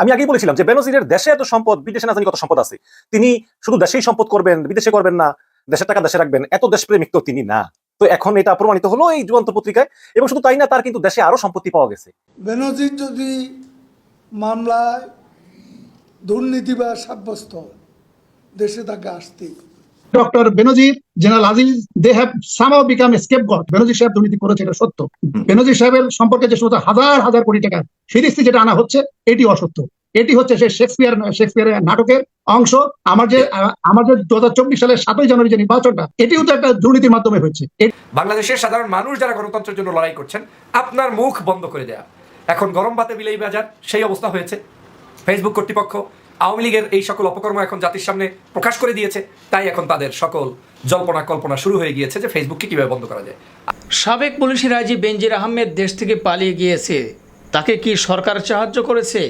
আমি আগেই বলেছিলাম যে বেনজিরের দেশে এত সম্পদ, বিদেশে না জানি কত সম্পদ আছে। তিনি শুধু দেশেই সম্পদ করবেন, বিদেশে করবেন না, দেশের টাকা দেশে রাখবেন, এত দেশপ্রেমিক তো তিনি না। তো এখন এটা প্রমাণিত হলো এই যুগান্ত পত্রিকায়, এবং শুধু তাই না, তার কিন্তু দেশে আরও সম্পত্তি পাওয়া গেছে। বেনজির যদি মামলায় দুর্নীতিবাজ সাব্যস্ত, দেশে তাকে আসতেই। Doctor Benazir general Aziz they have somehow become scapegoat Benazir সাহেব দুর্নীতি করেছে এটা সত্য। বেনজির সাহেবের সম্পর্কে যে সমস্ত হাজার হাজার কোটি টাকা ফিরিস্তি যেটা আনা হচ্ছে এটি অসত্য। এটি হচ্ছে সে শেক্সপিয়ার শেক্সপিয়ারের নাটকের অংশ। আমার যে আমার যে দু হাজার চব্বিশ সালের সাতই জানুয়ারি যে নির্বাচনটা এটিও তো একটা দুর্নীতির মাধ্যমে হয়েছে। বাংলাদেশের সাধারণ মানুষ যারা গণতন্ত্রের জন্য লড়াই করছেন আপনার মুখ বন্ধ করে দেয়া। এখন গরম ভাতে বিলেই বাজার সেই অবস্থা হয়েছে। ফেসবুক কর্তৃপক্ষ আওয়ামী লীগের এই সকল অপকর্ম এখন জাতির সামনে প্রকাশ করে দিয়েছে, তাই এখন তাদের সকল জল্পনা কল্পনা শুরু হয়ে গিয়েছে যে ফেসবুককে কীভাবে বন্ধ করা যায়। সাবেক পুলিশি রাজি বেনজির আহমেদ দেশ থেকে পালিয়ে গিয়েছে। তাকে কি সরকার সাহায্য করেছে?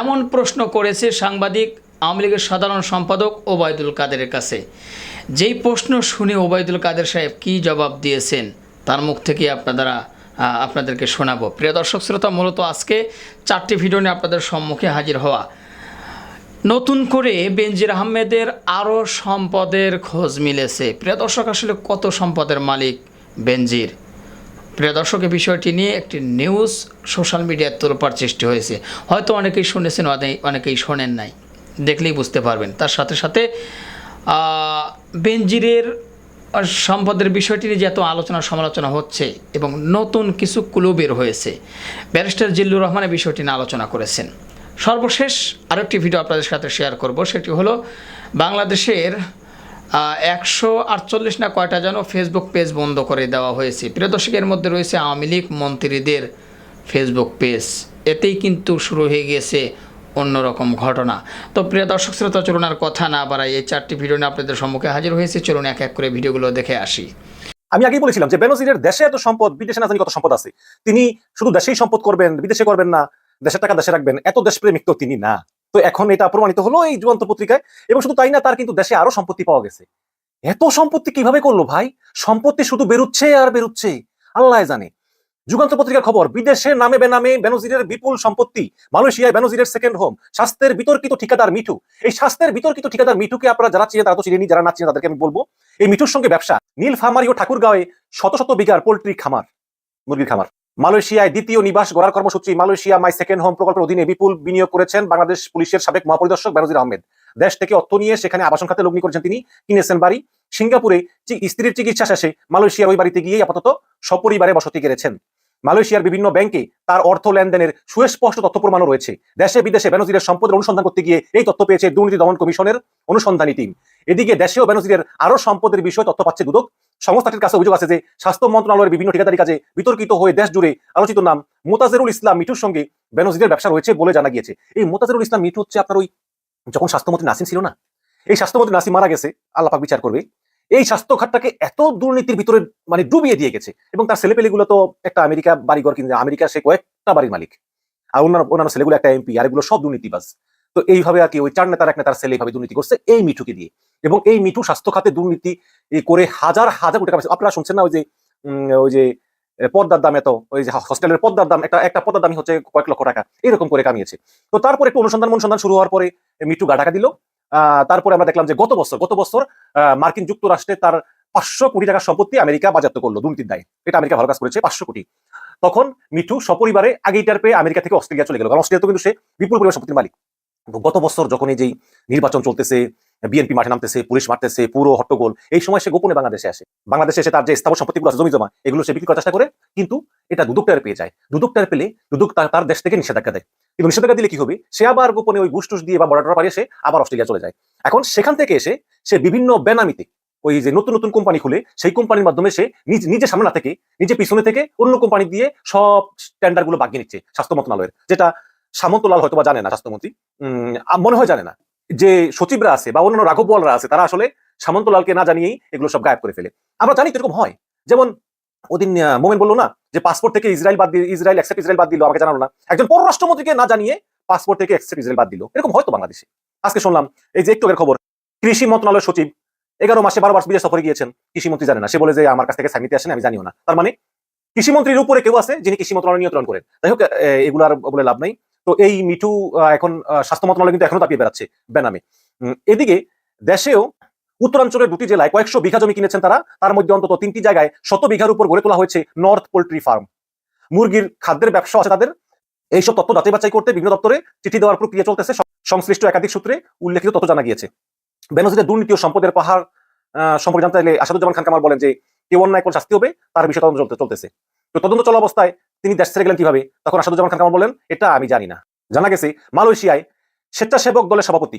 এমন প্রশ্ন করেছে সাংবাদিক, আওয়ামী লীগের সাধারণ সম্পাদক ওবায়দুল কাদেরের কাছে। যেই প্রশ্ন শুনে ওবায়দুল কাদের সাহেব কী জবাব দিয়েছেন, তার মুখ থেকে আপনারা আপনাদেরকে শোনাবো। প্রিয় দর্শক শ্রোতা, মূলত আজকে চারটি ভিডিও নিয়ে আপনাদের সম্মুখে হাজির হওয়া। নতুন করে বেনজির আহমেদের আরও সম্পদের খোঁজ মিলেছে। প্রিয় দর্শক, আসলে কত সম্পদের মালিক বেনজির? প্রিয় দর্শক এই বিষয়টি নিয়ে একটি নিউজ সোশ্যাল মিডিয়ায় তোলপার সৃষ্টি হয়েছে। হয়তো অনেকেই শুনেছেন অনে- অনেকেই শোনেন নাই। দেখলেই বুঝতে পারবেন। তার সাথে সাথে বেনজিরের সম্পদের বিষয়টি নিয়ে যে আলোচনা সমালোচনা হচ্ছে এবং নতুন কিছু ক্লু বের হয়েছে। ব্যারিস্টার জিল্লুর রহমান এই বিষয়টি নিয়ে আলোচনা করেছেন। সর্বশেষ আরেকটি ভিডিও আপনাদের সাথে শেয়ার করব, সেটি হলো বাংলাদেশের একশো আটচল্লিশ না কয়টা যেন ফেসবুক পেজ বন্ধ করে দেওয়া হয়েছে। প্রিয় দর্শকের মধ্যে রয়েছে আওয়ামী লীগ মন্ত্রীদের ফেসবুক পেজ এতেই কিন্তু শুরু হয়ে গিয়েছে অন্যরকম ঘটনা। তো প্রিয় দর্শক, শ্রোতা, চলুন আর কথা না বাড়াই, এই চারটি ভিডিও নিয়ে আপনাদের সম্মুখে হাজির হয়েছে। চলুন এক এক করে ভিডিওগুলো দেখে আসি। আমি আগেই বলেছিলাম যে বেনজিরের দেশে এত সম্পদ, বিদেশে না জানি কত সম্পদ আছে। তিনি শুধু দেশেই সম্পদ করবেন, বিদেশে করবেন না। দেশের টাকা দেশে রাখবেন, এত দেশপ্রেমিক তো তিনি না। তো এখন এটা প্রমাণিত হলো এই যুগান্ত পত্রিকায়, এবং শুধু তাই না, তার কিন্তু দেশে আরও সম্পত্তি পাওয়া গেছে। এত সম্পত্তি কীভাবে করল ভাই? সম্পত্তি শুধু বেরুচ্ছে আর বেরুচ্ছে, আল্লাহ জানে। যুগান্ত পত্রিকার খবর, বিদেশে নামে বেনামে বেনজিরের বিপুল সম্পত্তি, মালয়েশিয়ায় বেনজিরের সেকেন্ড হোম স্বাস্থ্যের বিতর্কিত ঠিকাদার মিঠু। এই স্বাস্থ্যের বিতর্কিত ঠিকাদার মিঠুকে আপনারা যারা চিনেন তারা তো চিনেনি, যারা না চিনেন তাদেরকে আমি বলব, এই মিঠুর সঙ্গে ব্যবসা। নীল ফার্মারি ও ঠাকুরগাঁওয়ে শত শত বিঘার পোল্ট্রি খামার, মুরগির খামার। মালয়েশিয়ায় দ্বিতীয় নিবাস গড়ার কর্মসূচি, মালয়েশিয়া মাই সেকেন্ড হোম প্রকল্পের অধীনে বিপুল বিনিয়োগ করেছেন বাংলাদেশ পুলিশের সাবেক মহাপরিদর্শক বেনজির আহমেদ। দেশ থেকে অর্থ নিয়ে সেখানে আবাসন খাতে লগ্নি করেছেন তিনি, কিনেছেন বাড়ি। সিঙ্গাপুরে স্ত্রীর চিকিৎসা শেষে মালয়েশিয়ার ওই বাড়িতে গিয়ে আপাতত সপরিবারে বসতি গেড়েছেন। মালয়েশিয়ার বিভিন্ন ব্যাংকে তার অর্থ লেনদেনের সুস্পষ্ট তথ্য প্রমাণও রয়েছে। দেশে বিদেশে বেনজিরের সম্পদের অনুসন্ধান করতে গিয়ে এই তথ্য পেয়েছে দুর্নীতি দমন কমিশনের অনুসন্ধানী টিম। এদিকে দেশেও বেনজিরের আরও সম্পদের বিষয়ে তথ্য পাচ্ছে দুদক। সংস্থাটির কাছে অভিযোগ আছে যে স্বাস্থ্য মন্ত্রণালয়ের বিভিন্ন ঠিকাদারি কাজে বিতর্কিত হয়ে দেশ জুড়ে আলোচিত নাম মোতাজেরুল ইসলাম মিঠুর সঙ্গে বেনজিরের ব্যবসা রয়েছে বলে জানা গিয়েছে। এই মোতাজেরুল ইসলাম মিঠু হচ্ছে আপনার ওই যখন স্বাস্থ্যমন্ত্রী নাসিম ছিল না? এই স্বাস্থ্যমন্ত্রী নাসিম মারা গেছে আল্লাপাক বিচার করবে। এই স্বাস্থ্য খাতটাকে এত দুর্নীতির ভিতরে মানে ডুবিয়ে দিয়ে গেছে এবং তার ছেলেপেলেগুলো তো একটা আমেরিকা বাড়িঘর কিনে আমেরিকা সে কয়েকটা বাড়ির মালিক। আর অন্যান্য অন্যান্য ছেলেগুলো একটা এমপি, আর এগুলো সব দুর্নীতিবাজ। তো এইভাবে আর কি ওই চার নেতার, এক নেতার ছেলে এইভাবে দুর্নীতি করছে এই মিঠুকে দিয়ে। এবং এই মিঠু স্বাস্থ্য খাতে দুর্নীতি করে হাজার হাজার কোটি টাকা আপনারা শুনছেন না ওই যে ওই যে পর্দার দাম এত, ওই যে হস্টেলের পর্দার দাম, একটা একটা পর্দার দামই হচ্ছে কয়েক লক্ষ টাকা, এরকম করে কামিয়েছে। তো তারপরে একটু অনুসন্ধান অনুসন্ধান শুরু হওয়ার পরে মিঠু গা টাকা দিল। তারপরে আমরা দেখলাম যে গত বছর গত বছর মার্কিন যুক্তরাষ্ট্রে তার পাঁচশো কোটি টাকার সম্পত্তি আমেরিকা বাজেয়াপ্ত করল দুর্নীতির দায়। এটা আমেরিকা ভালো কাজ করেছে, পাঁচশো কোটি। তখন মিঠু সপরিবারে আগেই টার পেয়ে আমেরিকা থেকে অস্ট্রেলিয়া চলে গেল। কারণ অস্ট্রেলিয়া তো কিন্তু সে বিপুল পরিমাণ সম্পত্তির মালিক। গত বছর যখন এই যে নির্বাচন চলতেছে বিএনপি মাঠে নামতেছে, পুলিশ মারতেছে, পুরো হট্টগোল, এই সময় সে গোপনে বাংলাদেশে আসে। বাংলাদেশে এসে তার যে স্থাবর সম্পত্তিগুলো আছে জমি জমা এগুলো সে বিক্রি করার চেষ্টা করে, কিন্তু এটা দুদক টায়ার পেয়ে যায়। দুদক টায়ার পেলে দুদক তার দেশ থেকে নিষেধাজ্ঞা দেয়। কিন্তু নিষেধাজ্ঞা দিলে কি হবে? সে আবার গোপনে ওই ঘুষ টুস দিয়ে বা বর্ডার পাড়িয়ে সে আবার অস্ট্রেলিয়া চলে যায়। এখন সেখান থেকে এসে সে বিভিন্ন বেনামিতে ওই যে নতুন নতুন কোম্পানি খুলে, সেই কোম্পানির মাধ্যমে সে নিজ নিজে সামনে থেকে নিজে পিছনে থেকে অন্য কোম্পানি দিয়ে সব স্ট্যান্ডার্ডগুলো বাগিয়ে নিচ্ছে স্বাস্থ্য মন্ত্রণালয়ের, যেটা সামন্তলাল হয়তো বা জানে না, স্বাস্থ্যমন্ত্রী। মনে হয় জানে না। যে সচিবরা আছে বা অন্যান্য রাঘব বলরা আছে, তারা আসলে সামন্তলালকে না জানিয়েই এগুলো সব গায়েব করে ফেলে। আমরা জানি তো এরকম হয়। যেমন ওদিন মোমেন বলল না যে পাসপোর্ট থেকে ইসরায়েল বাদ দিয়ে, ইসরায়েল অ্যাকসেপ্ট ইসরায়েল বাদ দিল, আমাকে জানালো না। একজন পররাষ্ট্রমন্ত্রীকে না জানিয়ে পাসপোর্ট থেকে অ্যাকসেপ্ট ইসরায়েল বাদ দিল। এরকম হয়তো বাংলাদেশে। আজকে শুনলাম, এই যে একটু খবর, কৃষি মন্ত্রণালয়ের সচিব এগারো মাসে বারো মাস বিদেশ সফরে গিয়েছেন। কৃষিমন্ত্রী জানে না। সে বলে যে আমার কাছ থেকে সামিতে আসেন আমি জানিও না। তার মানে কৃষিমন্ত্রীর উপরে কেউ আছে যিনি কৃষি মন্ত্রণালয় নিয়ন্ত্রণ করেন। যাই হোক এগুলো আর বলে লাভ নাই। তো এই মিঠু এখন স্বাস্থ্য মন্ত্রণালয় কিন্তু এখনও দাপিয়ে বেড়াচ্ছে বেনামে। এদিকে দেশেও উত্তরাঞ্চলের দুটি জেলায় কয়েকশো বিঘা জমি কিনেছেন তারা। তার মধ্যে অন্তত তিনটি জায়গায় শত বিঘার উপর গড়ে তোলা হয়েছে নর্থ পোল্ট্রি ফার্ম। মুরগির খাদ্যের ব্যবসা আছে তাদের। এইসব তথ্য যাচাই বাছাই করতে বিভিন্ন দপ্তরে চিঠি দেওয়ার প্রক্রিয়া চলতেছে। সংশ্লিষ্ট একাধিক সূত্রে উল্লেখিত তথ্য জানা গিয়েছে। বেনজিরের দুর্নীতি ও সম্পদের পাহাড় সম্পর্কে জানতে চাইলে আসাদুজ্জামান খান কামাল বলেন যে কেউ অন্যায় কোন শাস্তি হবে, তার বিষয়ে তদন্ত চলতে চলতেছে। তো তদন্ত চলা অবস্থায় তিনি দেশ ছেড়ে গেলেন কীভাবে? তখন আসাদুজ্জামান খান কামাল বলেন এটা আমি জানি না। জানা গেছে, মালয়েশিয়ায় স্বেচ্ছাসেবক দলের সভাপতি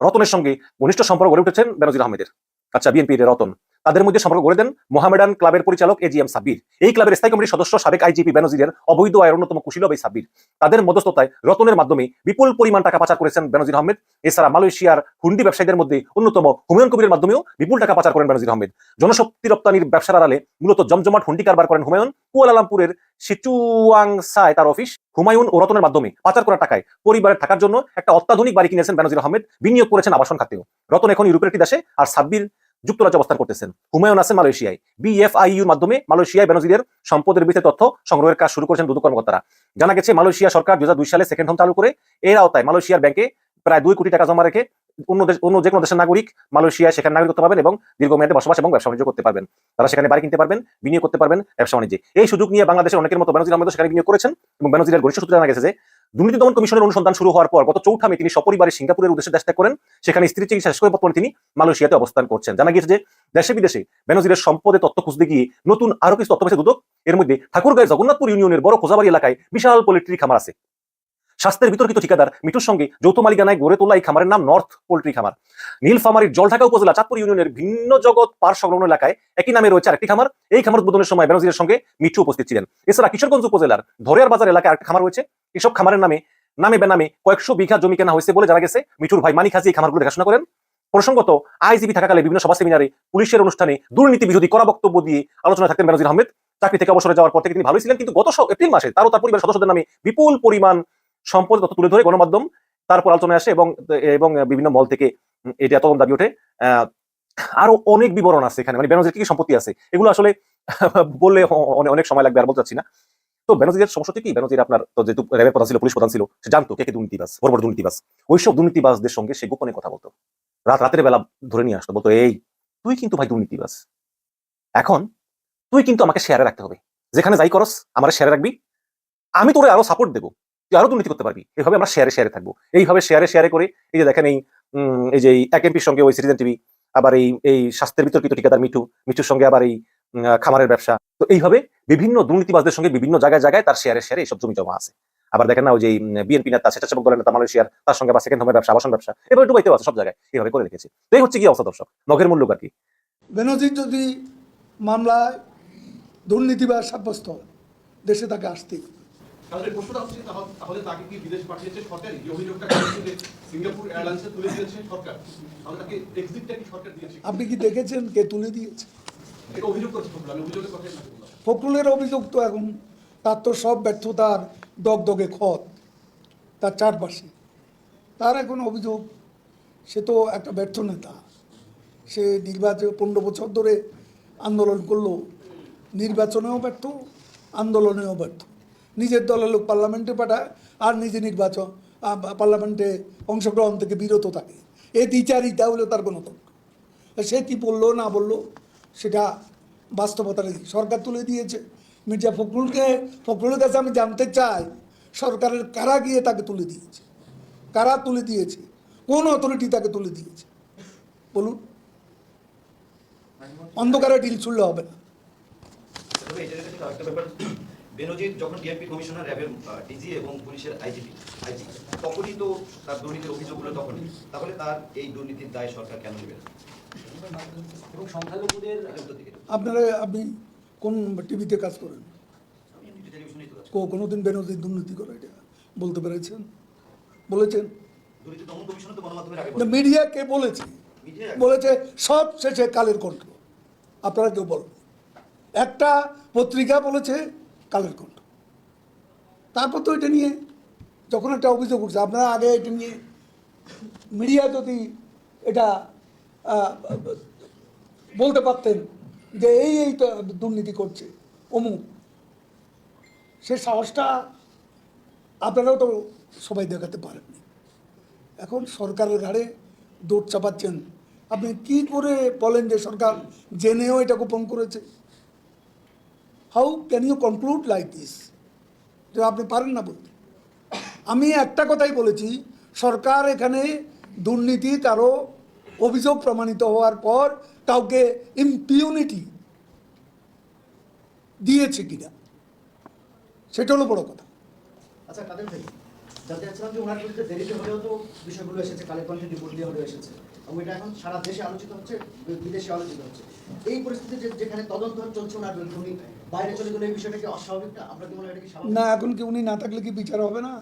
রতনের সঙ্গে ঘনিষ্ঠ সম্পর্ক গড়ে উঠেছেন বেনজির আহমেদের। আচ্ছা বিএনপির রতন। তাদের মধ্যে সম্পর্ক গড়ে দেন মোহামেডান ক্লাবের পরিচালক এজিএম সাব্বির। এই ক্লাবের স্থায়ী কমিটির সদস্য সাবেক আইজিপি বেনজিরের অবৈধ আয়ের অন্যতম কুশীলব এই সাব্বির। তাদের মধ্যস্থতায় রতনের মাধ্যমে বিপুল পরিমাণ টাকা পাচার করেছেন বেনজির আহমেদ। এছাড়া মালয়েশিয়ার হুন্ডি ব্যবসায়ীদের মধ্যে অন্যতম হুমায়ুন কবিরের মাধ্যমেও বিপুল টাকা পাচার করেন বেনজির আহমেদ। জনশক্তি রপ্তানির ব্যবসার আড়ালে মূলত জমজমাট হুন্ডি কারবার করেন হুমায়ুন। কুয়ালালামপুরের সিচুয়াংসায় তার অফিস হুমায়ুন ও রতনের মাধ্যমে পাচার করা টাকায় পরিবারের থাকার জন্য একটা অত্যাধুনিক বাড়ি কিনেছেন বেনজির আহমেদ, বিনিয়োগ করেছেন আবাসন খাতেও। রতন এখন ইউরোপের একটি দেশে আর সাব্বির যুক্তরাজ্যে অবস্থান করতেছেন। হুমায়ুন আছেন মালয়েশিয়ায়। বিএফআইইউর মাধ্যমে মালয়েশিয়ায় বেনজিরের সম্পদের বিষয়ে তথ্য সংগ্রহের কাজ শুরু করেছেন দুদক কর্মকর্তারা। জানা গেছে, মালয়েশিয়া সরকার দুই সালে সেকেন্ড হোম চালু করে, এর আওতায় মালয়েশিয়ার ব্যাংকে প্রায় দুই কোটি টাকা জমা রেখে অন্য দেশ, অন্য যে কোনো দেশের নাগরিক মালয়েশিয়ায় সেখানে নাগরিকত্ব পাবেন এবং দীর্ঘমেয়াদে বসবাস এবং ব্যবসা বাণিজ্য করতে পারবেন। তারা সেখানে বাড়ি কিনতে পারবেন, বিনিয়োগ করতে পারবেন ব্যবসা বাণিজ্যে। এই সুযোগ নিয়ে বাংলাদেশের অনেকের মতো বেনজির আহমেদ সেখানে বিনিয়োগ করেছেন এবং বেনজিরের ঘনিষ্ঠ সূত্রে জানা গেছে যে দুর্নীতি দমন কমিশনের অনুসন্ধান শুরু হওয়ার পর গত চৌঠা মে তিনি সপরিবারে সিঙ্গাপুরের উদ্দেশ্যে দেশ করেন। সেখানে স্ত্রী চিকিৎসা শেষ করে বর্তমানে তিনি মালয়েশিয়াতে অবস্থান করছেন। জানা গিয়েছে যে দেশে বিদেশে বেনজিরের সম্পদে তথ্য খুঁজতে গিয়ে নতুন আরও কিছু তথ্য পেয়েছে দুদক। এর মধ্যে ঠাকুরগাঁয় জগন্নাথপুর ইউনিয়নের বড় খোঁজাবাড়ি এলাকায় বিশাল পোল্ট্রি খামার আছে। স্বাস্থ্যের বিতর্কিত ঠিকাদার মিঠুর সঙ্গে যৌথ মালিকানায় গড়ে তোলা এই খামারের নাম নর্থ পোল্ট্রি খামার। নীলফামারীর জলঢাকা উপজেলা চাঁদপুর ইউনিয়নের ভিন্ন জগৎ পার সংলগ্ন এলাকায় একই নামে রয়েছে আরেকটি খামার। এই খামার উদ্বোধনের সময় বেনজিরের সঙ্গে মিঠু উপস্থিত ছিলেন। এছাড়া কিশোরগঞ্জ উপজেলার ধরিয়ার বাজার এলাকায় আরেকটি খামার রয়েছে। এসব খামারের নামে নামে বেনামে কয়েকশো বিঘা জমি কেনা হয়েছে বলে জানা গেছে। মিঠুর ভাই মানিক হাজি এই খামারগুলো দেখাশোনা করেন। প্রসঙ্গত আইজিবি থাকাকালে বিভিন্ন সভা সেমিনারে পুলিশের অনুষ্ঠানে দুর্নীতি বিরোধী করা বক্তব্য দিয়ে আলোচনা থাকতেন বেনজির আহমেদ। চাকরি থেকে অবসরে যাওয়ার পর থেকে তিনি ভালোই ছিলেন, কিন্তু গত এপ্রিল মাসে তারও তার পরিবারের সদস্যদের নামে বিপুল পরিমাণ সম্পদ তথ্য তুলে ধরে গণমাধ্যম তারপর আলোচনায় আসে এবং এবং বিভিন্ন মল থেকে এটা তদন্ত দাবি ওঠে। আরও অনেক বিবরণ আছে এখানে। মানে বেনজির কি সম্পত্তি আছে? এগুলো আসলে বললে অনেক সময় লাগবে আর বলতে চাচ্ছি না। তো বেনজিরের সমস্যা কি? বেনজির আপনার তো যেহেতু র্যাবের প্রধান ছিল, পুলিশ প্রধান ছিল, সে জানতো কে কে দুর্নীতিবাজ, বড় বড় দুর্নীতিবাজ। ওইসব দুর্নীতিবাজদের সঙ্গে সে গোপনে কথা বলতো। রাত, রাতের বেলা ধরে নিয়ে আসতো, বলতো, এই, তুই কিন্তু ভাই দুর্নীতিবাস এখন তুই কিন্তু আমাকে শেয়ারে রাখতে হবে। যেখানে যাই করস, আমার শেয়ারে রাখবি। আমি তোরে আরও সাপোর্ট দেবো। তুই আরও দুর্নীতি করতে পারবি। এইভাবে আমরা শেয়ারে শেয়ারে থাকব। এইভাবে শেয়ারে শেয়ারে করে এই যে দেখেন এই যে এক এমপির সঙ্গে ওই সিটিজেন টিভি আবার এই এই স্বাস্থ্যের বিতর্কিত ঠিকাদার মিঠু, মিঠুর সঙ্গে আবার এই খামারের ব্যবসা। তো এইভাবে বিভিন্ন দুর্নীতিবাজদের সঙ্গে বিভিন্ন জায়গায় জায়গায় তার শেয়ারে শেয়ারে এইসব জমি জমা আছে। আবার দেখেন না, ওই যে বিএনপি নেতা, স্বেচ্ছাসেবক দলের নেতা, মালয়েশিয়ার, তার সঙ্গে আবার সেকেন্ড হোমের ব্যবসা, আবাসন ব্যবসা এবার ডুবাইতেও আছে, সব জায়গায়। এইভাবে করে রেখেছে। তো এই হচ্ছে কি অবস্থা দর্শক? নখের মূল্য আর কি? বেনজির যদি মামলায় দুর্নীতিবাজ সাব্যস্ত দেশে তাকে আসতেই। হবে। তাহলে প্রশ্নটা হচ্ছে তাহলে- তাকে কি বিদেশ পাঠিয়েছে সরকার? এই অভিযোগটা করেছে সিঙ্গাপুর এয়ারলাইন্সে তুলে দিয়েছে সরকার? তাহলে তাকে এক্সিটটা কি সরকার দিয়েছে? আপনি কি দেখেছেন কে তুলে দিয়েছে? এটা অভিযোগ করছে। আমি অভিযোগের বললাম। ফখরুলের অভিযোগ তো এখন তার তো সব ব্যর্থতার দগদগে খত তার চারপাশে। তার এখন অভিযোগ সে তো একটা ব্যর্থ নেতা। সে নির্বাচন পনেরো বছর ধরে আন্দোলন করল নির্বাচনেও ব্যর্থ আন্দোলনেও ব্যর্থ। নিজের দলের লোক পার্লামেন্টে পাঠায় আর নিজে নির্বাচন পার্লামেন্টে অংশগ্রহণ থেকে বিরত থাকে। এই দ্বিচারিতা হলো তার গণতন্ত্র। সে কি বলল, না বলল, সেটা বাস্তবতা নেই সরকার তুলে দিয়েছে। মির্জা ফখরুলকে, ফখরুলের কাছে আমি জানতে চাই, সরকারের কারা গিয়ে তাকে তুলে দিয়েছে? কারা তুলে দিয়েছে? কোন অথরিটি তাকে তুলে দিয়েছে? বলুন। অন্ধকারে ডিল ছুড়লে হবে না। বেনজির যখন ডিএমপি কমিশনার র্যাবের ডিজি এবং পুলিশের আইজিপি আইজি তখনই তো তার দুর্নীতির অভিযোগগুলো তখনই তাহলে তার এই দুর্নীতির দায় সরকার কেন নেবে এবং সংখ্যালঘুদের। আপনারা আপনি কোন টিভিতে কাজ করেন? কোনোদিন বেনজির দুর্নীতি করে এটা বলতে পেরেছেন? বলেছেন। মিডিয়া কে বলেছে? বলেছে সব শেষে কালের কণ্ঠ। আপনারা কেউ বল একটা পত্রিকা বলেছে কালের কণ্ঠ। তারপর তো এটা নিয়ে যখন একটা অভিযোগ উঠছে, আপনারা আগে এটা নিয়ে মিডিয়া যদি এটা বলতে পারতেন যে এই এই দুর্নীতি করছে, অমুক, সে সাহসটা আপনারাও তো সবাই দেখাতে পারেননি। এখন সরকারের ঘাড়ে দৌড় চাপাচ্ছেন। আপনি কি করে বলেন যে সরকার জেনেও এটা গোপন করেছে? How can you conclude like this যে আপনি পারেন না বলতে। আমি একটা কথাই বলেছি, সরকার এখানে দুর্নীতি কারও অভিযোগ প্রমাণিত হওয়ার পর কাউকে ইম্পিউনিটি দিয়েছে কিনা, সেটা হলো বড় কথা। আচ্ছা কাদের ভাই জানতে চাচ্ছিলাম যে ওনার বিরুদ্ধে দেরিতে হলেও তো বিষয়গুলো এসেছে, কালের কণ্ঠে রিপোর্ট দিয়ে হলেও এসেছে। এবং এটা এখন সারা দেশে আলোচিত হচ্ছে, বিদেশে আলোচিত হচ্ছে। এই পরিস্থিতিতে যেখানে তদন্ত চলছে ওনার বিরুদ্ধে, উনি বাইরে চলে গেলে এই বিষয়টা কি অস্বাভাবিক না? আপনার কি মনে হয় না, এখন কি উনি না থাকলে কি বিচার হবে না?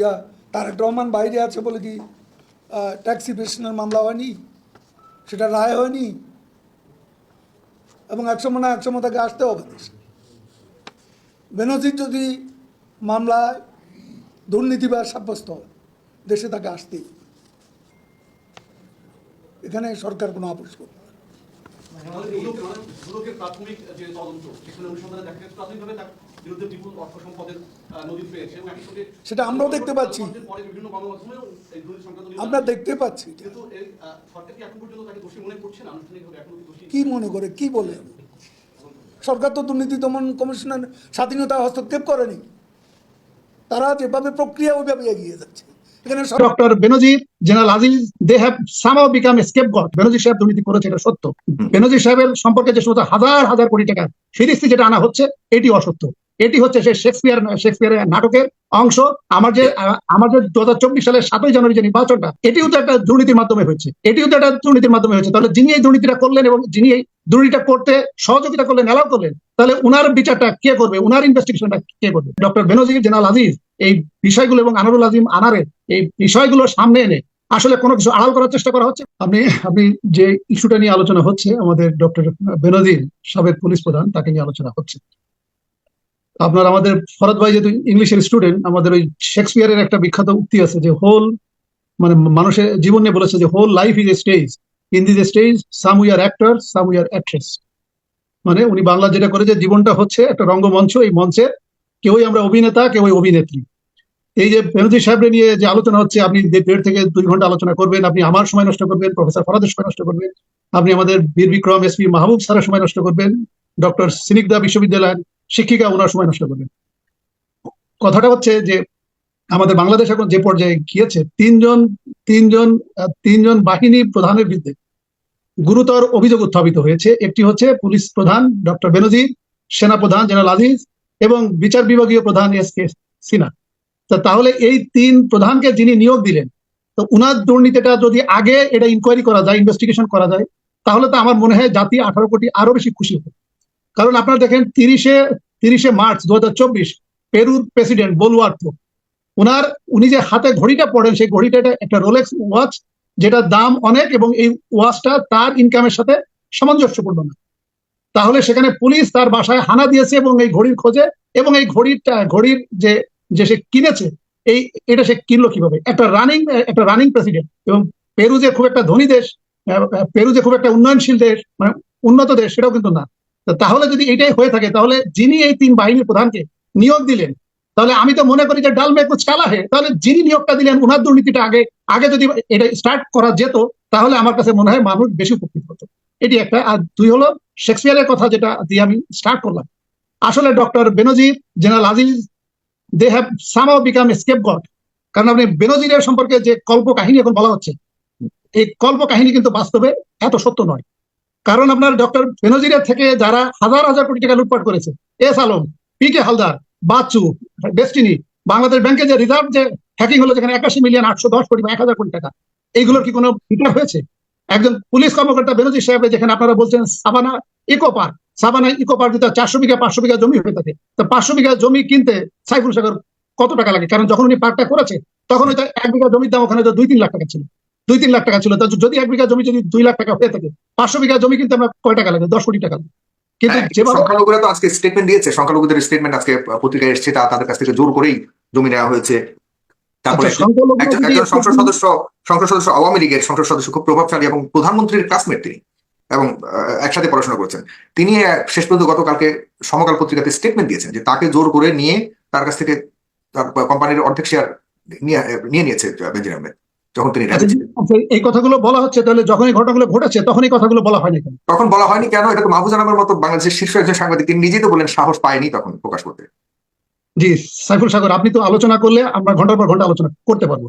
যা তারেক রহমান বাইরে আছে বলে কি ট্যাক্সি পেশনের মামলা হয়নি? সেটা রায় হয়নি? এবং একশো মানে একশো তাকে আসতে হবে বেনজির যদি মামলায় দুর্নীতিবাদ সাব্যস্ত দেশে তাকে আসতেই এখানে সরকার কোনো আপোষ করবে না। আমাদের দুদক- আমাদের দুদকের প্রাথমিক যে তদন্ত সেখানে অনুসন্ধানে দেখা গেছে প্রাথমিকভাবে তার বিরুদ্ধে বিপুল অর্থ সম্পদের আহ, পেয়েছে এবং সেটা আমরাও দেখতে পাচ্ছি। পরে বিভিন্ন গণমাধ্যমেও এই দুর্নীতি সংক্রান্ত আমরা দেখতে পাচ্ছি এটা। কিন্তু সরকার কি এখন পর্যন্ত তাকে দোষী মনে করছে না আনুষ্ঠানিকভাবে এখনও দোষী কি মনে করে কি বলে সরকার তো দুর্নীতি দমন কমিশনের স্বাধীনতা হস্তক্ষেপ করেনি তারা যেভাবে প্রক্রিয়া ওইভাবে এগিয়ে যাচ্ছে। Doctor Benazir general Aziz they have somehow become scapegoat Benazir সাহেব দুর্নীতি করেছে এটা সত্য। বেনজির সাহেবের সম্পর্কে যে সমস্ত হাজার হাজার কোটি টাকা ফিরিস্তি যেটা আনা হচ্ছে এটি অসত্য। এটি হচ্ছে সেই শেক্সপিয়ার শেক্সপিয়ারের নাটকের অংশ। আমার যে আমার যে দু হাজার চব্বিশ সালের সাতই জানুয়ারি যে নির্বাচনটা এটিও তো একটা দুর্নীতির মাধ্যমে হয়েছে। এটিও তো একটা দুর্নীতির মাধ্যমে হয়েছে। তাহলে যিনি এই দুর্নীতিটা করলেন এবং যিনি এই দুর্নীতিটা করতে সহযোগিতা করলেন অ্যালাউ করলেন তাহলে উনার বিচারটা কে করবে? উনার ইনভেস্টিগেশনটা কে করবে? ডক্টর বেনজির জেনারেল আজিজ এই বিষয়গুলো এবং আনারুল আজিম আনারে এই বিষয়গুলো সামনে এনে আসলে কোনো কিছু আড়াল করার চেষ্টা করা হচ্ছে? আপনি আপনি যে ইস্যুটা নিয়ে আলোচনা হচ্ছে আমাদের ডক্টর বেনজির সাবেক পুলিশ প্রধান তাকে নিয়ে আলোচনা হচ্ছে। আপনার আমাদের ফরদ ভাই যেহেতু ইংলিশের স্টুডেন্ট আমাদের ওই শেক্সপিয়ারের একটা বিখ্যাত উক্তি আছে যে হোল মানে মানুষের জীবন নিয়ে বলেছে যে whole life is a stage in this stage some we are actor some we are actress মানে উনি বাংলা যেটা করে যে জীবনটা হচ্ছে একটা রঙ্গমঞ্চ, এই মঞ্চের কেউই আমরা অভিনেতা, কেউই অভিনেত্রী। এই যে বেনজির সাহেবরে নিয়ে যে আলোচনা হচ্ছে, আপনি দেড় থেকে দুই ঘণ্টা আলোচনা করবেন, আপনি আমার সময় নষ্ট করবেন, প্রফেসর ফরাদের সময় নষ্ট করবেন, আপনি আমাদের বীর বিক্রম এসপি মাহবুব স্যারের সময় নষ্ট করবেন, ডক্টর সিনিকদা বিশ্ববিদ্যালয়ের শিক্ষিকা ওনার সময় নষ্ট করবেন কথাটা হচ্ছে যে, আমাদের বাংলাদেশ এখন যে পর্যায়ে গিয়েছে, তিনজন তিনজন তিনজন বাহিনী প্রধানের বিরুদ্ধে গুরুতর অভিযোগ উত্থাপিত হয়েছে। একটি হচ্ছে পুলিশ প্রধান ডক্টর বেনজির সেনা প্রধান জেনারেল আজিজ এবং বিচার বিভাগীয় প্রধান এস কে সিনহা। তা তাহলে এই তিন প্রধানকে যিনি নিয়োগ দিলেন, তো উনার দুর্নীতিটা যদি আগে এটা ইনকোয়ারি করা যায় ইনভেস্টিগেশন করা যায়, তাহলে তো আমার মনে হয় জাতি আঠারো কোটি আরও বেশি খুশি হবে কারণ আপনারা দেখেন তিরিশে তিরিশে মার্চ দু হাজার চব্বিশ পেরুর প্রেসিডেন্ট বলুয়ার্তো ওনার উনি যে হাতে ঘড়িটা পড়েন, সেই ঘড়িটা একটা- রোলেক্স ওয়াচ, যেটার দাম অনেক এবং এই ওয়াচটা তার ইনকামের সাথে সামঞ্জস্যপূর্ণ না। তাহলে সেখানে পুলিশ তার বাসায় হানা দিয়েছে এবং এই ঘড়ির খোঁজে, এবং এই ঘড়িটা ঘড়ির যে যে সে কিনেছে, এই, এটা সে কিনলো কীভাবে? একটা রানিং একটা রানিং প্রেসিডেন্ট এবং পেরু যে খুব একটা ধনী দেশ পেরু যে খুব একটা উন্নয়নশীল দেশ মানে উন্নত দেশ, সেটাও কিন্তু না। তাহলে যদি এটাই হয়ে থাকে, তাহলে যিনি এই তিন বাহিনীর প্রধানকে নিয়োগ দিলেন, তাহলে আমি তো মনে করি যে ডাল মে কুচ হে, তাহলে যিনি নিয়োগটা দিলেন, উনার দুর্নীতিটা আগে আগে যদি এটা স্টার্ট করা যেত, তাহলে আমার কাছে মনে হয় মানুষ বেশি উপকৃত হতো। এটি একটা। আর দুই হলো শেক্সপিয়ারের কথা যেটা দিয়ে আমি স্টার্ট করলাম। আসলে doctor Benazir general Aziz they have somehow become scapegoat কারণ আপনি বেনজিরের সম্পর্কে যে কল্প কাহিনী এখন বলা হচ্ছে, এই কল্প কাহিনী কিন্তু বাস্তবে এত সত্য নয়। কারণ আপনার ডক্টর বেনজিরের থেকে যারা হাজার হাজার কোটি টাকা লুটপাট করেছে, S Alam, P K Haldar, Bachchu, destiny, Bangladesh ব্যাংকে যে রিজার্ভ যে হ্যাকিং হলো যেখানে একাশি মিলিয়ন আটশো দশ কোটি বা এক হাজার কোটি টাকা, এইগুলোর কি কোনো বিচার হয়েছে? একজন পুলিশ কর্মকর্তা বেনজির সাহেবের যেখানে আপনারা বলছেন Sabana eco park, Sabana eco park যদি চারশো বিঘা, পাঁচশো বিঘা জমি হয়ে থাকে, তো পাঁচশো বিঘা জমি কিনতে সাইফুল সাগর কত টাকা লাগে? কারণ যখন উনি পার্কটা করেছে, তখন হয়তো এক বিঘা জমির দাম ওখানে দুই, তিন লাখ টাকা ছিল। দুই তিন লাখ টাকা ছিল। তো যদি এক বিঘা জমি যদি দুই লাখ টাকা হয়ে থাকে পাঁচশো বিঘা জমি কিন্তু আমরা কয় টাকা লাগে দশ কোটি টাকা লাগে কিন্তু হ্যাঁ, সংখ্যালঘুরা তো আজকে স্টেটমেন্ট দিয়েছে। সংখ্যালঘুদের স্টেটমেন্ট আজকে পত্রিকায় এসেছে তা তাদের কাছ থেকে জোর করেই জমি নেওয়া হয়েছে। তারপরে আচ্ছা, একজন সংসদ সদস্য সংসদ সদস্য আওয়ামী লীগের সংসদ সদস্য খুব প্রভাবশালী এবং প্রধানমন্ত্রীর ক্লাসমেট তিনি এবং একসাথে পড়াশোনা করেছেন। তিনি শেষ পর্যন্ত গতকালকে সমকাল পত্রিকাতে স্টেটমেন্ট দিয়েছেন যে তাকে জোর করে নিয়ে তার কাছ থেকে তার কোম্পানির অর্ধেক শেয়ার নিয়ে নিয়ে নিয়েছে বেনজির আহমেদ। যখন তিনি আচ্ছা, এই কথাগুলো বলা হচ্ছে তাহলে যখন এই ঘটনাগুলো ঘটেছে তখন এই কথাগুলো বলা হয়নি কেন? তখন বলা হয়নি কেন? এটা তো মাহফুজ আনামের মতো বাংলাদেশের শীর্ষ একজন সাংবাদিক তিনি নিজেই তো বলেন সাহস পায়নি তখন প্রকাশ করতে। জি সাইফুল সাগর আপনি তো আলোচনা করলে আমরা ঘণ্টার পর ঘণ্টা আলোচনা করতে পারব।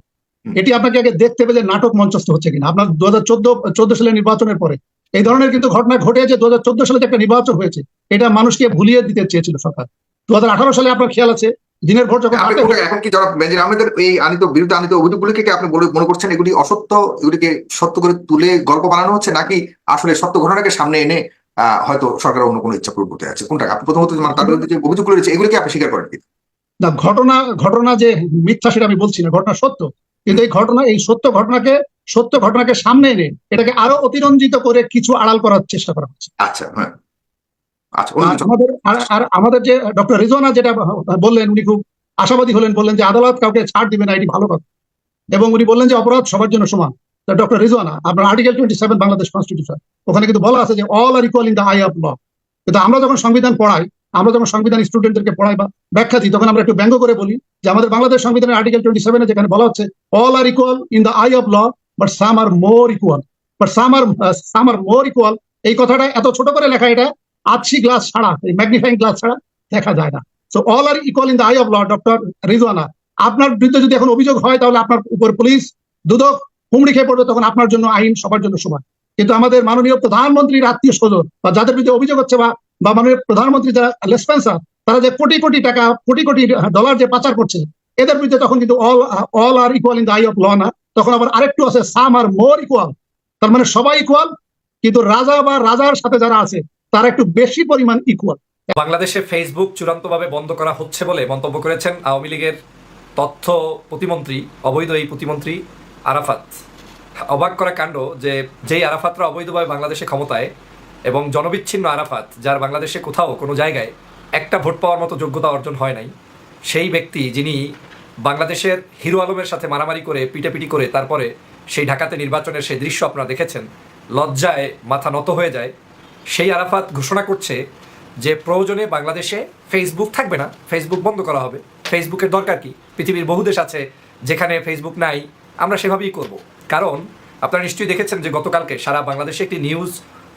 এটি আপনাকে আগে দেখতে হবে যে নাটক মঞ্চস্থ হচ্ছে কিনা। আপনার দু হাজার চোদ্দ চোদ্দ সালের নির্বাচনের পরে এই ধরনের কিন্তু ঘটনা ঘটে যে দু হাজার চোদ্দ সালে যে একটা নির্বাচন হয়েছে এটা মানুষকে ভুলিয়ে দিতে চেয়েছিল সরকার। দু হাজার আঠারো সালে আপনার খেয়াল আছে দিনের ভোট যখন এখন কি জনাব বেনজির আহমেদের এই আনিত বিরুদ্ধে আনিত অভিযোগগুলিকে কি আপনি মনে করছেন? এগুলি অসত্য? এগুলিকে সত্য করে তুলে গল্প বানানো হচ্ছে নাকি আসলে সত্য ঘটনাকে সামনে এনে হয়তো সরকার অন্য কোনো ইচ্ছা পূরণ করতে আছে? কোনটা? আপনি প্রথমত মানে তার বিরুদ্ধে যে অভিযোগগুলো রয়েছে এগুলিকে আপনি স্বীকার করেন কি না ঘটনা ঘটনা যে মিথ্যা সেটা আমি বলছি না ঘটনা সত্য। কিন্তু এই ঘটনা এই সত্য ঘটনাকে সত্য ঘটনাকে সামনে এনে এটাকে আরও অতিরঞ্জিত করে কিছু আড়াল করার চেষ্টা করা হচ্ছে। আচ্ছা হ্যাঁ আচ্ছা অন্য আর কিছু? আমাদের, আর আমাদের যে ডক্টর রিজওয়ানা যেটা বললেন, উনি খুব আশাবাদী হলেন, বললেন যে আদালত কাউকে ছাড় দিবে না, এটি ভালো কথা। এবং উনি বললেন যে অপরাধ সবার জন্য সমান। ডক্টর রিজওয়ানা, আপনার article twenty seven Bangladesh constitution ওখানে কিন্তু বলা আছে যে all are equal in eye of law কিন্তু আমরা যখন সংবিধান পড়াই, আমরা যখন সংবিধান স্টুডেন্টদেরকে পড়াই বা ব্যাখ্যা দিই, তখন আমরা একটু ব্যঙ্গ করে বলি যে আমাদের বাংলাদেশ সংবিধানের আর্টিকেল টোয়েন্টি সেভেনে যেখানে বলা হচ্ছে all are equal in the eye of law but some are more equal but some are some are more equal এই কথাটা এত ছোট করে লেখা এটা আচ্ছি গ্লাস ছাড়া, এই ম্যাগনিফাইং গ্লাস ছাড়া দেখা যায় না। So all are equal in the eye of law doctor Rizwana আপনার বিরুদ্ধে যদি এখন অভিযোগ হয়, তাহলে আপনার উপর পুলিশ, দুদক হুমড়ি খেয়ে পড়বে তখন আপনার জন্য আইন সবার জন্য সমান। কিন্তু আমাদের মাননীয় প্রধানমন্ত্রীর আত্মীয় স্বজন বা যাদের বিরুদ্ধে অভিযোগ হচ্ছে বা বা মাননীয় প্রধানমন্ত্রী যারা লেসপেন্সার, তারা যে কোটি কোটি টাকা, কোটি কোটি ডলার যে পাচার করছে, এদের বিরুদ্ধে তখন কিন্তু all all are equal in the eye of law না। তখন আবার আরেকটু আছে সাম আর মোর ইকুয়াল তার মানে সবাই ইকুয়াল কিন্তু রাজা বা রাজার সাথে যারা আছে তারা একটু বেশি পরিমাণ ইকুয়াল বাংলাদেশে ফেসবুক চূড়ান্তভাবে বন্ধ করা হচ্ছে বলে মন্তব্য করেছেন আওয়ামী লীগের তথ্য প্রতিমন্ত্রী, অবৈধ এই প্রতিমন্ত্রী আরাফাত। অবাক করা কাণ্ড যে যেই আরাফাতরা অবৈধভাবে বাংলাদেশে ক্ষমতায় এবং জনবিচ্ছিন্ন আরাফাত, যার বাংলাদেশে কোথাও কোনো জায়গায় একটা ভোট পাওয়ার মতো যোগ্যতা অর্জন হয় নাই, সেই ব্যক্তি যিনি বাংলাদেশের হিরো আলমের সাথে মারামারি করে, পিটাপিটি করে তারপরে সেই ঢাকাতে নির্বাচনের সেই দৃশ্য আপনারা দেখেছেন, লজ্জায় মাথা নত হয়ে যায়। সেই আরাফাত ঘোষণা করছে যে প্রয়োজনে বাংলাদেশে ফেসবুক থাকবে না। ফেসবুক বন্ধ করা হবে। ফেসবুকের দরকার কি? পৃথিবীর বহু দেশ আছে যেখানে ফেসবুক নাই। আমরা সেভাবেই করব। কারণ আপনারা নিশ্চয়ই দেখেছেন যে গতকালকে সারা বাংলাদেশে একটি নিউজ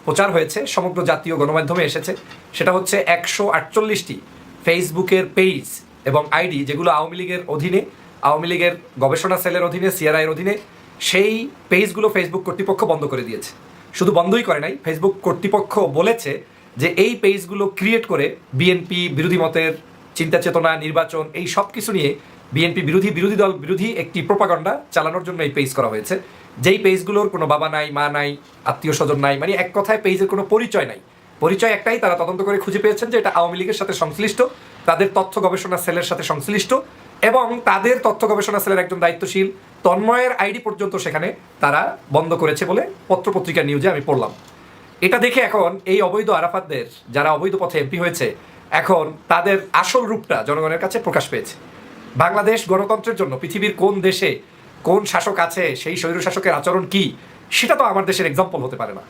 প্রচার হয়েছে, সমগ্র জাতীয় গণমাধ্যমে এসেছে। সেটা হচ্ছে একশো আটচল্লিশটি ফেসবুকের পেজ এবং আইডি যেগুলো আওয়ামী লীগের অধীনে, আওয়ামী লীগের গবেষণা সেলের অধীনে সিআরআইয়ের অধীনে, সেই পেজগুলো ফেসবুক কর্তৃপক্ষ বন্ধ করে দিয়েছে। শুধু বন্ধই করে নাই ফেসবুক কর্তৃপক্ষ বলেছে যে এই পেজগুলো ক্রিয়েট করে বিএনপি বিরোধী মতের, চিন্তা চেতনা, নির্বাচন, এই সব কিছু নিয়ে বিএনপি বিরোধী বিরোধী দল, বিরোধী একটি প্রোপাগন্ডা চালানোর জন্য এই পেজ করা হয়েছে। যেই পেজগুলোর কোনো বাবা নাই, মা নাই, আত্মীয় স্বজন নাই মানে এক কথায় পেজের কোনো পরিচয় নাই। পরিচয় একটাই, তারা তদন্ত করে খুঁজে পেয়েছেন যে এটা আওয়ামী লীগের সাথে সংশ্লিষ্ট, তাদের তথ্য গবেষণা সেলের সাথে সংশ্লিষ্ট, এবং তাদের তথ্য গবেষণা সেলের একজন দায়িত্বশীল তন্ময়ের আইডি পর্যন্ত সেখানে তারা বন্ধ করেছে বলে পত্রপত্রিকার নিউজে আমি পড়লাম। এটা দেখে এখন এই অবৈধ আরাফাতদের, যারা অবৈধ পথে এমপি হয়েছে, এখন তাদের আসল রূপটা জনগণের কাছে প্রকাশ পেয়েছে। বাংলাদেশ গণতন্ত্রের জন্য পৃথিবীর কোন দেশে কোন শাসক আছে, সেই স্বৈরশাসকের আচরণ কি, সেটা তো আমার দেশের এক্সাম্পল হতে পারে না।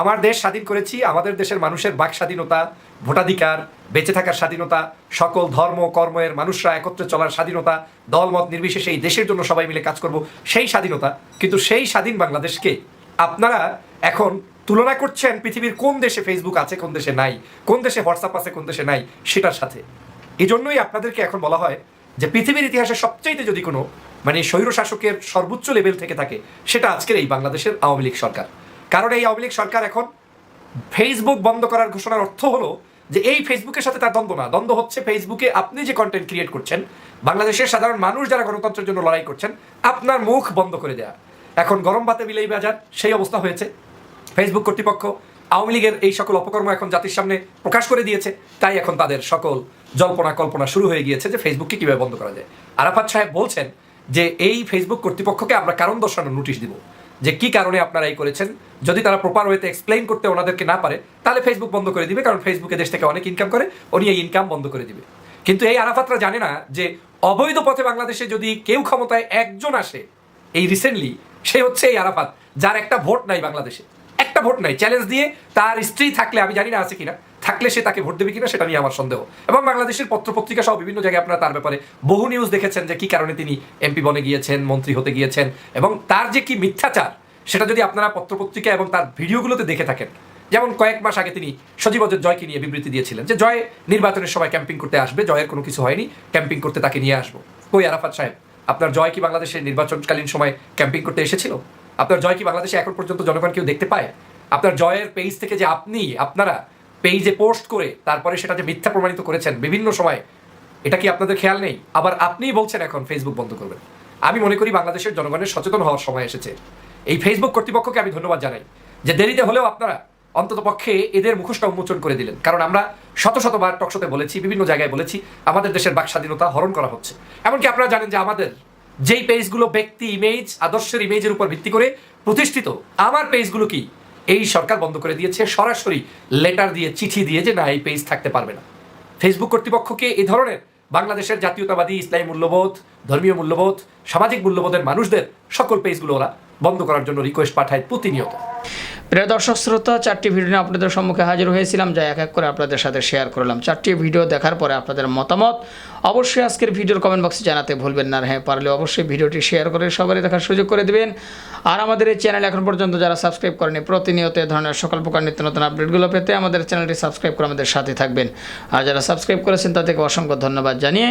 আমার দেশ স্বাধীন করেছি, আমাদের দেশের মানুষের বাক স্বাধীনতা, ভোটাধিকার, বেঁচে থাকার স্বাধীনতা, সকল ধর্ম, কর্মের মানুষরা একত্রে চলার স্বাধীনতা, দলমত নির্বিশেষে এই দেশের জন্য সবাই মিলে কাজ করব, সেই স্বাধীনতা। কিন্তু সেই স্বাধীন বাংলাদেশকে আপনারা এখন তুলনা করছেন পৃথিবীর কোন দেশে ফেসবুক আছে, কোন দেশে নাই, কোন দেশে হোয়াটসঅ্যাপ আছে, কোন দেশে নাই, সেটার সাথে। এই জন্যই আপনাদেরকে এখন বলা হয় যে পৃথিবীর ইতিহাসে সবচাইতে যদি কোনো মানে স্বৈর শাসকের সর্বোচ্চ লেভেল থেকে থাকে, সেটা আজকের এই বাংলাদেশের আওয়ামী লীগ সরকার। কারণ এই আওয়ামী সরকার এখন ফেসবুক বন্ধ করার ঘোষণার অর্থ হলো যে এই ফেসবুকের সাথে তার দ্বন্দ্ব না। দ্বন্দ্ব হচ্ছে ফেসবুকে আপনি যে কন্টেন্ট ক্রিয়েট করছেন, বাংলাদেশের সাধারণ মানুষ যারা গণতন্ত্রের জন্য লড়াই করছেন, আপনার মুখ বন্ধ করে দেয়া। এখন গরম ভাতে বিলেই বাজার, সেই অবস্থা হয়েছে। ফেসবুক কর্তৃপক্ষ আওয়ামী লীগের এই সকল অপকর্ম এখন জাতির সামনে প্রকাশ করে দিয়েছে। তাই এখন তাদের সকল জল্পনা কল্পনা শুরু হয়ে গিয়েছে যে ফেসবুককে কীভাবে বন্ধ করা যায়। আরাফাত সাহেব বলছেন যে এই ফেসবুক কর্তৃপক্ষকে আমরা কারণ দর্শানোর নোটিশ দিব। যে কি কারণে আপনারা এই করেছেন, যদি তারা প্রপার ওয়েতে এক্সপ্লেইন করতে ওনাদেরকে না পারে, তাহলে ফেসবুক বন্ধ করে দিবে, কারণ ফেসবুকে দেশ থেকে অনেক ইনকাম করে, উনি এই ইনকাম বন্ধ করে দিবে। কিন্তু এই আরাফাতরা জানে না যে অবৈধ পথে বাংলাদেশে যদি কেউ ক্ষমতায় একজন আসে, এই রিসেন্টলি সে হচ্ছে এই আরাফাত, যার একটা ভোট নাই বাংলাদেশে। একটা ভোট নাই চ্যালেঞ্জ দিয়ে তার স্ত্রী থাকলে, আমি জানি না আছে কিনা থাকলে সে তাকে ভোট দেবে কিনা সেটা নিয়ে আমার সন্দেহ। এবং বাংলাদেশের পত্রপত্রিকা সহ বিভিন্ন জায়গায় আপনারা তার ব্যাপারে বহু নিউজ দেখেছেন যে কি কারণে তিনি এমপি বনে গিয়েছেন, মন্ত্রী হতে গিয়েছেন এবং তার যে কি মিথ্যাচার, সেটা যদি আপনারা পত্রপত্রিকা এবং তার ভিডিওগুলোতে দেখে থাকেন। যেমন কয়েক মাস আগে তিনি সজীব অজয় জয়কে নিয়ে বিবৃতি দিয়েছিলেন যে জয় নির্বাচনের সময় ক্যাম্পিং করতে আসবে, জয়ের কোনো কিছু হয়নি ক্যাম্পিং করতে তাকে নিয়ে আসব। কই আরাফাত সাহেব, আপনার জয় কি বাংলাদেশের নির্বাচনকালীন সময় ক্যাম্পিং করতে এসেছিল? আপনার জয় কি বাংলাদেশে এখন পর্যন্ত জনগণ কেউ দেখতে পায়? আপনার জয়ের পেজ থেকে যে আপনি, আপনারা পেজে পোস্ট করে তারপরে সেটা যে মিথ্যা প্রমাণিত করেছেন বিভিন্ন সময়, এটা কি আপনাদের খেয়াল নেই? আবার আপনিই বলছেন এখন ফেসবুক বন্ধ করবেন। আমি মনে করি বাংলাদেশের জনগণের সচেতন হওয়ার সময় এসেছে। এই ফেসবুক কর্তৃপক্ষকে আমি ধন্যবাদ জানাই যে দেরিতে হলেও আপনারা অন্তত পক্ষে এদের মুখোশটা উন্মোচন করে দিলেন। কারণ আমরা শত শতবার টকশোতে বলেছি, বিভিন্ন জায়গায় বলেছি, আমাদের দেশের বাক স্বাধীনতা হরণ করা হচ্ছে। এমনকি আপনারা জানেন যে আমাদের যেই পেজগুলো ব্যক্তি ইমেজ আদর্শের ইমেজের উপর ভিত্তি করে প্রতিষ্ঠিত, আমার পেজগুলো কি? এই সরকার বন্ধ করে দিয়েছে, সরাসরি লেটার দিয়ে চিঠি দিয়ে যে না, এই পেজ থাকতে পারবে না। ফেসবুক কর্তৃপক্ষকে এই ধরনের বাংলাদেশের জাতীয়তাবাদী ইসলামী মূল্যবোধ, ধর্মীয় মূল্যবোধ, সামাজিক মূল্যবোধের মানুষদের সকল পেজগুলো ওরা বন্ধ করার জন্য রিকোয়েস্ট পাঠায় প্রতিনিয়ত। প্রিয় দর্শক, শ্রোতা, চারটি ভিডিও নিয়ে আপনাদের সম্মুখে হাজির হয়েছিলাম। যা এক এক করে আপনাদের সাথে শেয়ার করলাম। চারটি ভিডিও দেখার পরে আপনাদের মতামত অবশ্যই আজকের ভিডিওর কমেন্ট বক্সে জানাতে ভুলবেন না। হ্যাঁ পারলে অবশ্যই ভিডিওটি শেয়ার করে সবারই দেখার সুযোগ করে দেবেন। আর আমাদের এই চ্যানেল এখন পর্যন্ত যারা সাবস্ক্রাইব করেনি, প্রতিনিয়ত এ ধরনের সকল প্রকার নিত্য নতুন আপডেটগুলো পেতে আমাদের চ্যানেলটি সাবস্ক্রাইব করে আমাদের সাথে থাকবেন। আর যারা সাবস্ক্রাইব করেছেন, তাদেরকে অসংখ্য ধন্যবাদ জানিয়ে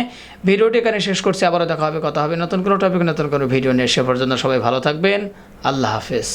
ভিডিওটি এখানে শেষ করছি। আবারও দেখা হবে, কথা হবে নতুন কোনো টপিক নতুন কোনো ভিডিও নিয়ে। সে পর্যন্ত সবাই ভালো থাকবেন। আল্লাহ হাফেজ।